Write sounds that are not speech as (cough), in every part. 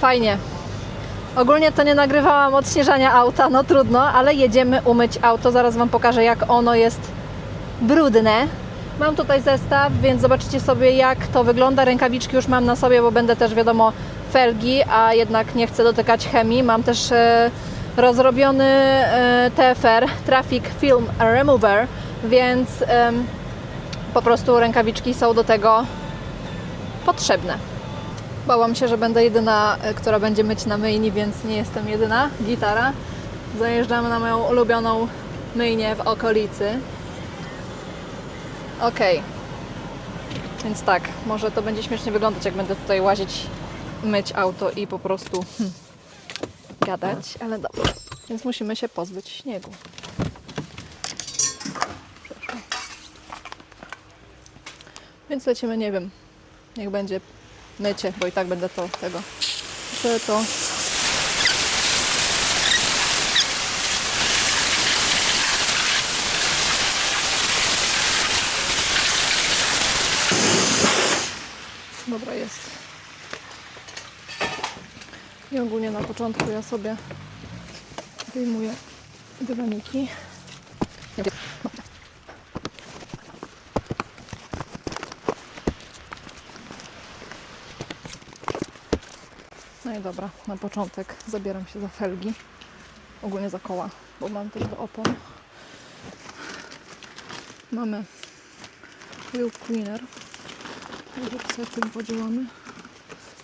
Fajnie. Ogólnie to nie nagrywałam odśnieżania auta, no trudno, ale jedziemy umyć auto. Zaraz Wam pokażę, jak ono jest brudne. Mam tutaj zestaw, więc zobaczycie sobie, jak to wygląda. Rękawiczki już mam na sobie, bo będę też, wiadomo, felgi, a jednak nie chcę dotykać chemii. Mam też e, rozrobiony e, TFR, Traffic Film Remover, więc em, po prostu rękawiczki są do tego potrzebne. Bałam się, że będę jedyna, e, która będzie myć na myjni, więc nie jestem jedyna. Gitara. Zajeżdżamy na moją ulubioną myjnię w okolicy. Okej. Więc tak, może to będzie śmiesznie wyglądać, jak będę tutaj łazić, myć auto i po prostu hmm, gadać, ale dobra. Więc musimy się pozbyć śniegu. Więc lecimy, nie wiem, niech będzie mycie, bo i tak będę to tego. Chcę to. Dobra, jest. I ogólnie na początku ja sobie wyjmuję dywaniki. No i dobra, na początek zabieram się za felgi, ogólnie za koła, bo mam też do opon. Mamy wheel cleaner, sobie tym podziałamy.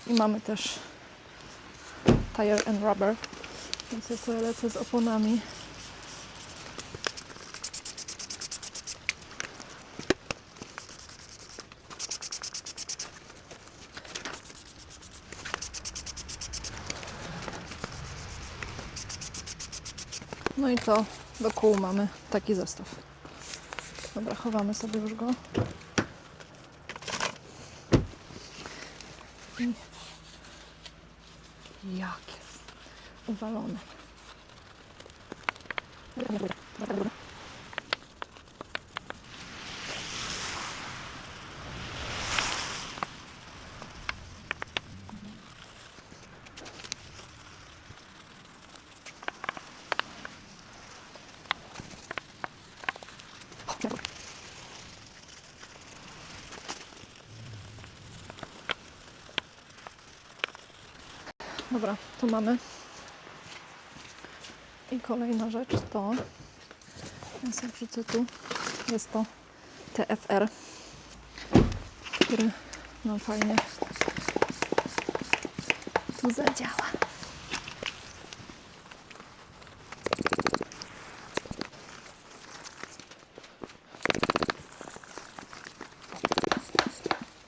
I mamy też tire and rubber, więc ja sobie lecę z oponami. No i to do kół mamy taki zestaw. Dobra, chowamy sobie już go. I jak jest uwalony. Dobra, to mamy. I kolejna rzecz to ja sobie wrzucę tu. Jest to TFR, który nam fajnie tu zadziała.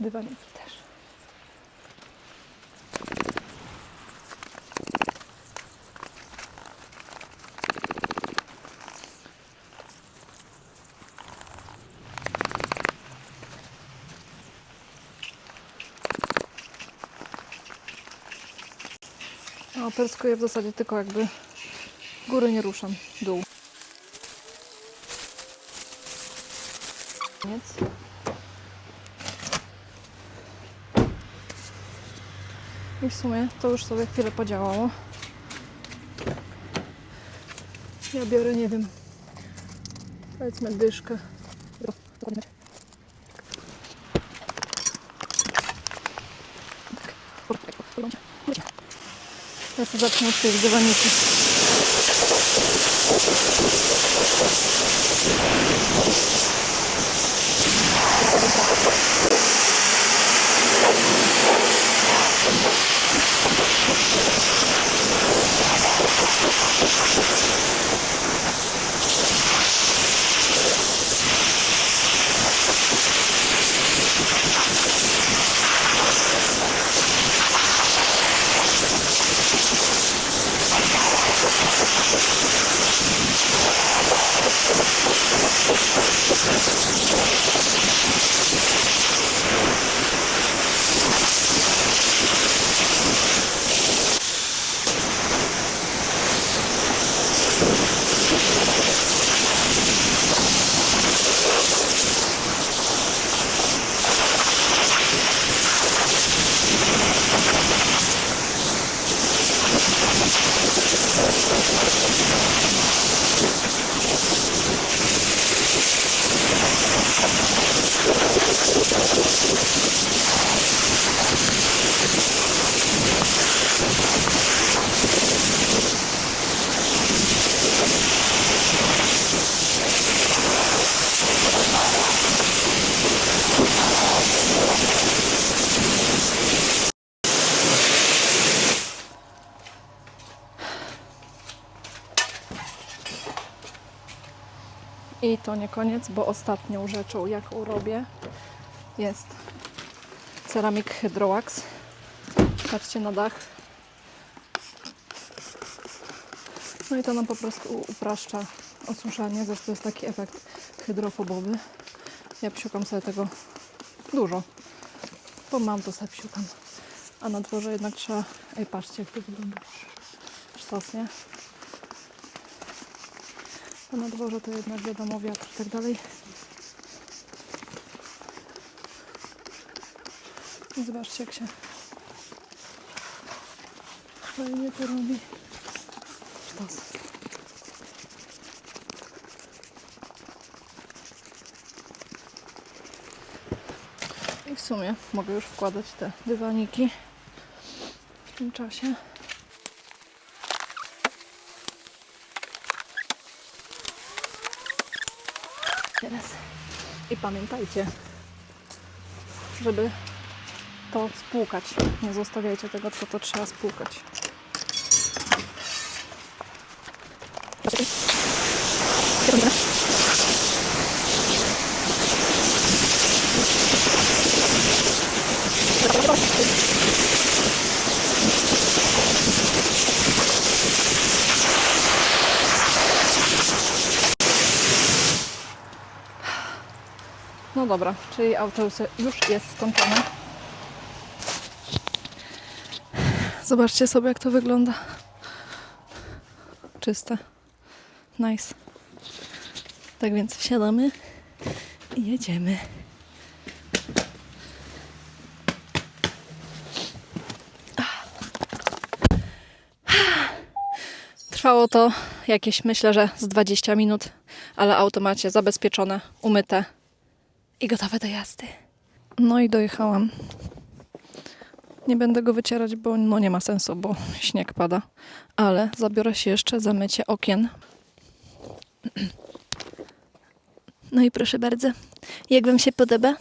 Dywaniki A w zasadzie tylko jakby góry nie ruszam, dół. Koniec. I w sumie to już sobie chwilę podziałało. Ja biorę, nie wiem, powiedzmy dyszkę. Я сюди смотрю, где вони тут. I to nie koniec, bo ostatnią rzeczą, jaką robię, jest Ceramic Hydrowax. Patrzcie na dach. No i to nam po prostu upraszcza osuszanie. Zresztą jest taki efekt hydrofobowy. Ja psiukam sobie tego dużo, bo mam to sobie psiukam. A na dworze jednak trzeba... Ej, patrzcie jak to wygląda. Sztos, nie? A na dworze to jednak wiadomo wiatr i tak dalej. I zobaczcie jak się fajnie to robi. Sztos. I w sumie mogę już wkładać te dywaniki w tym czasie. Teraz. I pamiętajcie, żeby to spłukać. Nie zostawiajcie tego, tylko to trzeba spłukać. Dobra, czyli auto już- jest skończone. Zobaczcie sobie, jak to wygląda. Czyste. Nice. Tak więc wsiadamy i jedziemy. Trwało to jakieś, myślę, że z 20 minut, ale auto macie zabezpieczone, umyte i gotowe do jazdy. No i dojechałam. Nie będę go wycierać, bo no nie ma sensu, bo śnieg pada. Ale zabiorę się jeszcze za mycie okien. (clears throat) No i proszę bardzo. Jak Wam się podoba?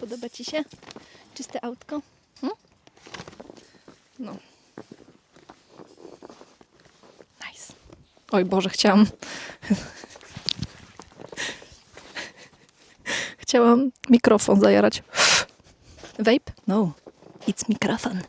Podoba Ci się? Czyste autko? Hm? No. Nice. Oj Boże, chciałam... Chciałam mikrofon zajarać. Vape? No, it's mikrofon.